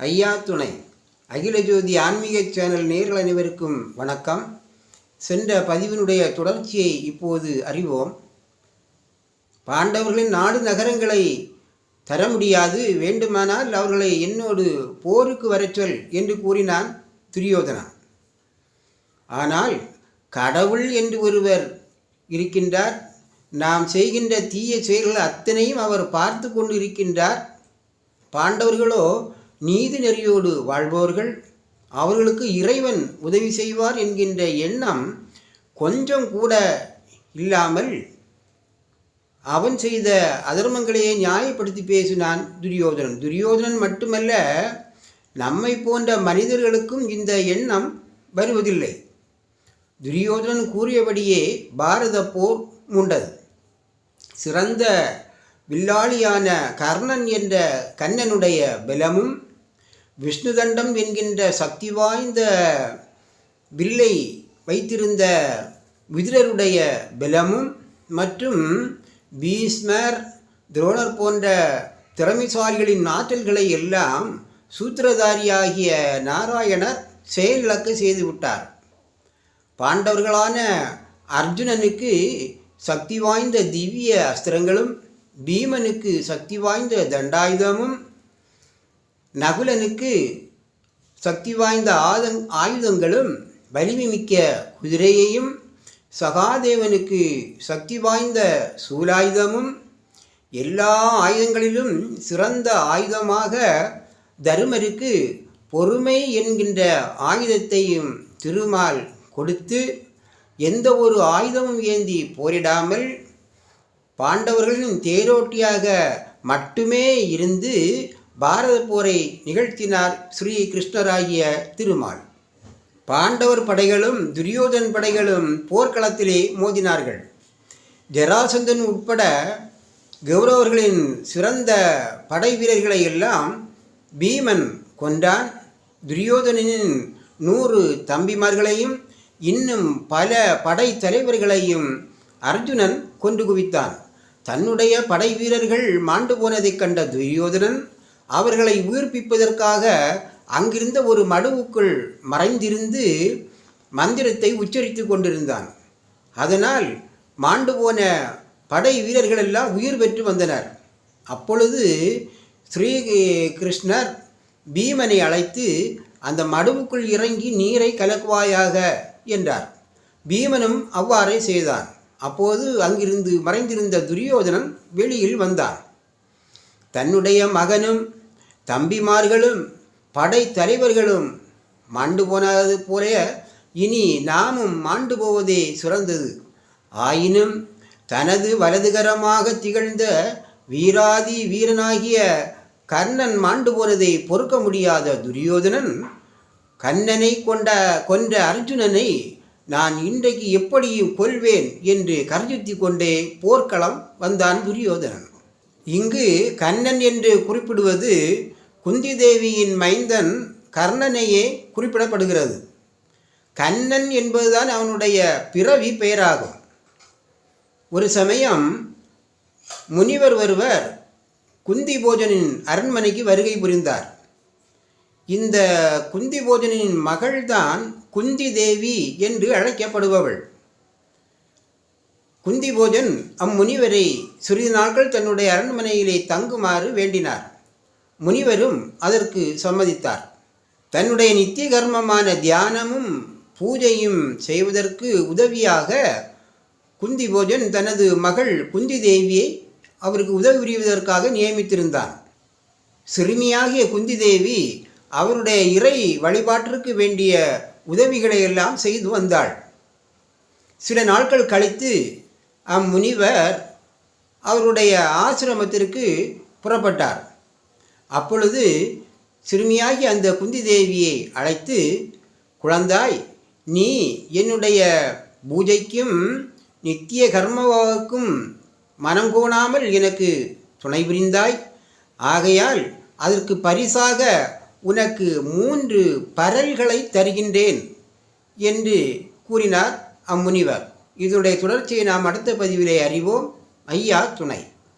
ஐயா துணை. அகில ஜோதி ஆன்மீக சேனல் நேர்கள் அனைவருக்கும் வணக்கம். சென்ற பதிவினுடைய தொடர்ச்சியை இப்போது அறிவோம். பாண்டவர்களின் நாடு நகரங்களை தர முடியாது. வேண்டுமானால் அவர்களை என்னோடு போருக்கு வரச்சொல் என்று கூறினான் துரியோதனன் ஆனால் கடவுள் என்று ஒருவர் இருக்கின்றார். நாம் செய்கின்ற தீய செயல்கள் அத்தனையும் அவர் பார்த்து கொண்டு இருக்கின்றார் பாண்டவர்களோ நீதி நெறியோடு வாழ்பவர்கள் அவர்களுக்கு இறைவன் உதவி செய்வார் என்கின்ற எண்ணம் கொஞ்சம் கூட இல்லாமல் அவன் செய்த அதர்மங்களையே நியாயப்படுத்தி பேசினான் துரியோதனன். துரியோதனன் மட்டுமல்ல நம்மை போன்ற மனிதர்களுக்கும் இந்த எண்ணம் வருவதில்லை. துரியோதனன் கூறியபடியே பாரத போர் மூண்டது. சிறந்த வில்லாளியான கர்ணன் என்ற கண்ணனுடைய பலமும் விஷ்ணுதண்டம் என்கின்ற சக்தி வாய்ந்த வில்லை வைத்திருந்த விதிரருடைய பலமும் மற்றும் பீஸ்மர் துரோணர் போன்ற திறமைசாலிகளின் ஆற்றல்களை எல்லாம் சூத்திரதாரியாகிய நாராயணர் செயலிழக்க செய்துவிட்டார் பாண்டவர்களான அர்ஜுனனுக்கு சக்தி வாய்ந்த திவ்ய அஸ்திரங்களும் பீமனுக்கு சக்தி வாய்ந்த தண்டாயுதமும் நகுலனுக்கு சக்தி வாய்ந்த ஆதங் ஆயுதங்களும் வலிமை மிக்க குதிரையையும் சகாதேவனுக்கு சக்தி வாய்ந்த சூலாயுதமும் எல்லா ஆயுதங்களிலும் சிறந்த ஆயுதமாக தருமருக்கு பொறுமை என்கின்ற ஆயுதத்தையும் திருமால் கொடுத்து எந்த ஒரு ஆயுதமும் ஏந்தி போரிடாமல் பாண்டவர்களின் தேரோட்டியாக மட்டுமே இருந்து பாரத போரை நிகழ்த்தினார் ஸ்ரீ கிருஷ்ணராகிய திருமால். பாண்டவர் படைகளும் துரியோதன் படைகளும் போர்க்களத்திலே மோதினார்கள். ஜராசந்தன் உட்பட கௌரவர்களின் சிறந்த படை வீரர்களை எல்லாம் பீமன் கொண்டான் துரியோதனின் நூறு தம்பிமார்களையும் இன்னும் பல படை தலைவர்களையும் அர்ஜுனன் கொண்டு குவித்தான். தன்னுடைய படை வீரர்கள் மாண்டு போனதைக் கண்ட துரியோதனன் அவர்களை உயிர்ப்பிப்பதற்காக அங்கிருந்த ஒரு மடுவுக்குள் மறைந்திருந்து மந்திரத்தை உச்சரித்து கொண்டிருந்தான். அதனால் மாண்டு போன படை வீரர்கள் எல்லாம் உயிர் பெற்று வந்தனர். அப்பொழுது ஸ்ரீ கிருஷ்ணர் பீமனை அழைத்து அந்த மடுவுக்குள் இறங்கி நீரை கலக்குவாயாக என்றார். பீமனும் அவ்வாறே செய்தான். அப்போது அங்கிருந்து மறைந்திருந்த துரியோதனன் வெளியில் வந்தான். தன்னுடைய மகனும் தம்பிமார்களும் படை தலைவர்களும் மாண்டு போனது போல இனி நாமும் மாண்டு போவதே சிறந்தது. ஆயினும் தனது வலதுகரமாக திகழ்ந்த வீராதி வீரனாகிய கர்ணன் மாண்டு போனதை பொறுக்க முடியாத துரியோதனன் கண்ணனை கொண்ட கொன்ற அர்ஜுனனை நான் இன்றைக்கு எப்படியும் கொல்வேன் என்று கர்ஜித்து கொண்டே போர்க்களம் வந்தான் துரியோதனன். இங்கு கண்ணன் என்று குறிப்பிடுவது குந்தி தேவியின் மைந்தன் கர்ணனையே குறிப்பிடப்படுகிறது. கண்ணன் என்பதுதான் அவனுடைய பிறவி பெயராகும். ஒரு சமயம் முனிவர் ஒருவர் குந்தி போஜனின் அரண்மனைக்கு வருகை புரிந்தார். இந்த குந்தி போஜனின் மகள்தான் குந்தி தேவி என்று அழைக்கப்படுபவள். குந்தி போஜன் அம்முனிவரை சிறிது நாட்கள் தன்னுடைய அரண்மனையிலே தங்குமாறு வேண்டினார். முனிவரும் அதற்கு சம்மதித்தார். தன்னுடைய நித்திய கர்மமான தியானமும் பூஜையும் செய்வதற்கு உதவியாக குந்தி போஜன் தனது மகள் குந்தி தேவியை அவருக்கு உதவி புரிவதற்காக நியமித்திருந்தான். சிறுமியாகிய குந்தி தேவி அவருடைய இறை வழிபாட்டிற்கு வேண்டிய உதவிகளை எல்லாம் செய்து வந்தாள். சில நாட்கள் கழித்து அம்முனிவர் அவருடைய ஆசிரமத்திற்கு புறப்பட்டார். அப்பொழுது சிறுமியாகி அந்த குந்தி தேவியை அழைத்து குழந்தாய் நீ என்னுடைய பூஜைக்கும் நித்திய கர்மவாவுக்கும் மனம் கோணாமல் எனக்கு துணை புரிந்தாய். ஆகையால் அதற்கு பரிசாக உனக்கு மூன்று பரல்களை தருகின்றேன் என்று கூறினார் அம்முனிவர். இதனுடைய தொடர்ச்சியை நாம் அடுத்த பதிவிலே அறிவோம். ஐயா துணை.